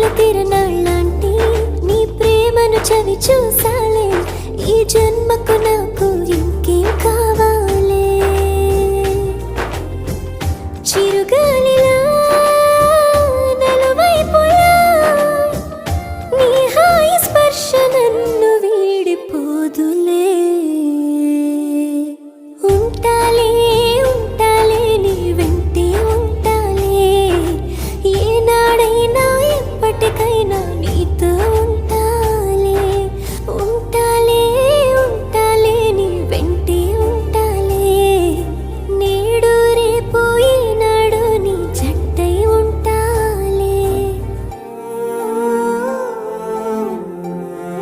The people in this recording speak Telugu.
కన్నుల కిరణాళ్ళంటి నీ ప్రేమను చవి చూసాలే. ఈ జన్మకు నాకు ఇంకేం కావాలే. చిరుగాలిలో